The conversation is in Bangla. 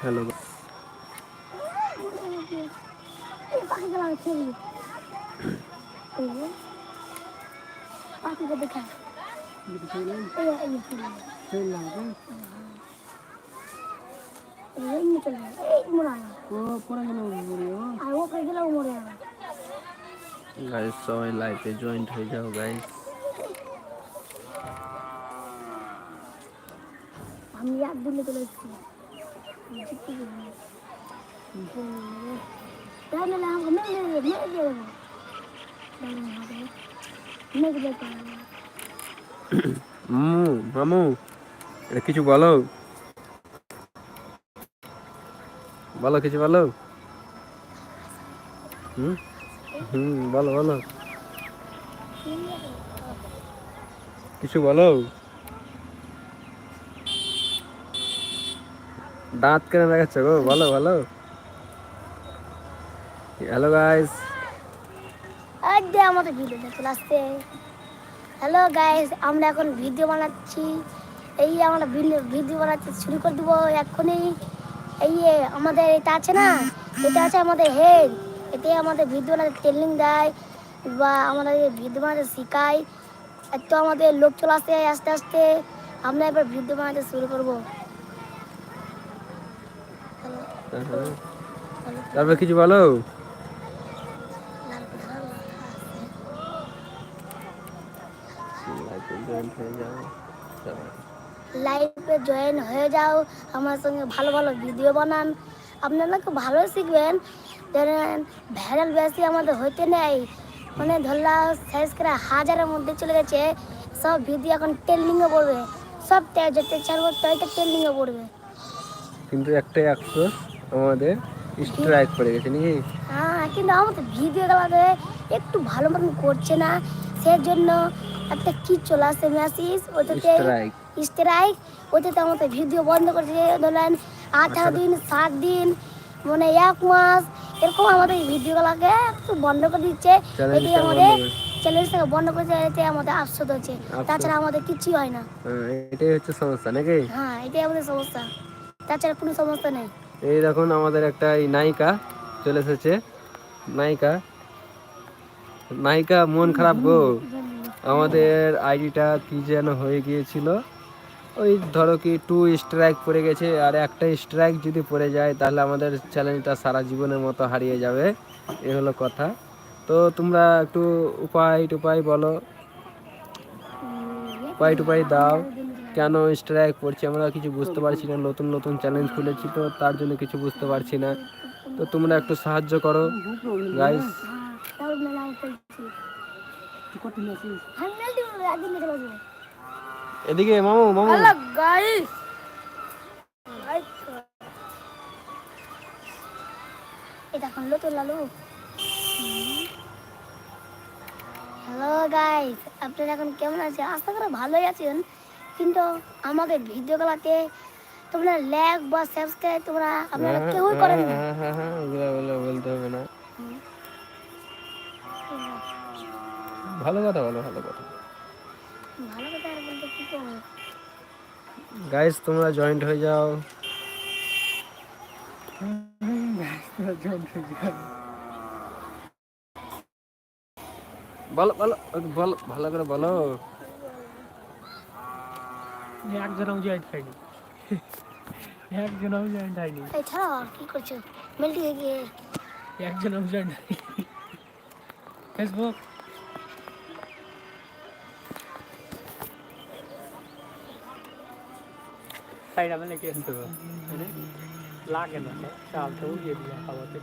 হ্যালো পাখিটা দেখা এই চলে এই মোড়া আর ওখানে গেলেও মরে যাবে গাইস সবাই লাইভে জয়েন্ট হয়ে যাও গাইস আমি এক দিনে চলে এসেছি জিততে গেলাম তাই নাহলে আমাকে মেরে দেবে মেরে দেবে মেরে দেবে মামু মামু এটা কিছু বলো। বলো কিছু বলো। হুম? হুম কিছু বলো? দাঁত কেন দেখাচ্ছ গো? বলো বলো। হ্যালো গাইস আমাদের ভিডিওটা চলে আসছে। হ্যালো গাইস আমরা এখন ভিডিও বানাচ্ছি। এই আমরা ভিডিও বানাতে শুরু করে দেবো এক্ষুনি। এই আমাদের এটা আছে না? এটা আছে আমাদের হেড এতে আমাদের ভিডিও বানাতে ট্রেনিং দেয় বা আমাদের ভিডিও বানাতে শেখায়। একটু আমাদের লোক চলে আসছে আস্তে আস্তে। আমরা এবার ভিডিও বানাতে শুরু করব। তারপর কিছু বলো? লাইভে জয়েন হয়ে যাও। আমার সঙ্গে ভালো ভালো ভিডিও বানান। আপনারা খুব ভালো শিখবেন। ধরেন ভাইরাল বেশি আমাদের হইতে নেই। মানে ধরলা শেষ করে হাজারের মধ্যে চলে গেছে। সব ভিডিও এখন ট্রেন্ডিংয়ে পড়বে। সব তে- যেতে ছাড়বো তাইটা ট্রেন্ডিংয়ে পড়বে। কিন্তু একটা একশো আমাদের স্ট্রাইক পড়ে গেছে নাকি? হ্যাঁ কিন্তু আমাদের ভিডিওগুলোতে একটু ভালো মতন করছে না সেজন্য একটা কি চলে আসে মেসেজ ওটাতে স্ট্রাইক ওটাতে আমাদের ভিডিও বন্ধ করেছে। ধরেন আঠারো দিন সাত দিন মানে এক মাস এরকম আমাদের ভিডিওগুলোকে একটু বন্ধ করে দিচ্ছে। এটি আমাদের চ্যালেঞ্জটাকে বন্ধ করে এতে আমাদের আফসোস হচ্ছে। তাছাড়া আমাদের কিছুই হয় না। হ্যাঁ, এটাই হচ্ছে সমস্যা নাকি? হ্যাঁ এটাই আমাদের সমস্যা। তাছাড়া কোনো সমস্যা নেই। এই দেখুন আমাদের একটা এই নায়িকা চলে এসেছে। নায়িকা। নায়িকা মন খারাপ গো। আমাদের আইডিটা কি যেন হয়ে গিয়েছিল। ওই ধরো কি টু স্ট্রাইক পড়ে গেছে আর একটা স্ট্রাইক যদি পড়ে যায় তাহলে আমাদের চ্যালেঞ্জটা সারা জীবনের মতো হারিয়ে যাবে। এ হলো কথা। তো তোমরা একটু উপায় টুপায় বলো। উপায় টুপায় দাও। কেন স্ট্রাইক পড়ছে? আমরা কিছু বুঝতে পারছি না। নতুন নতুন চ্যালেঞ্জ খুলেছি তো তার জন্য কিছু বুঝতে পারছি না। তো তোমরা একটু সাহায্য করো। গাইস এদিকে মামু মামু। হ্যালো গাইস এটা করল তো লালু হ্যালো গাইস আপনারা এখন কেমন আছেন? আশা করি ভালোই আছেন। কিন্তু আমাদের ভিডিওগুলোতে তোমরা লাইক বা সাবস্ক্রাইব তোমরা আপনারা কেউই করেন না হ্যাঁ হ্যাঁ হ্যাঁ ওগুলো ওগুলো বলতে হবে না। ভালো কথা বলো ভালো কথা। ভালো গাইস তোমরা জয়েন্ট হয়ে যাও। বলো বলো বলো ভালো করে বলো। একজনও জয়েন্ট হয়নি। একজনও জয়েন্ট হয়নি। এই ছাড়াও আর কি করছ? মেলটি গিয়ে একজনও জয়েন্ট হয়নি। ফেসবুক সাইড আমি লেগে আসতে লাগে না চালটাও দিয়ে দিলাম খাওয়াতে।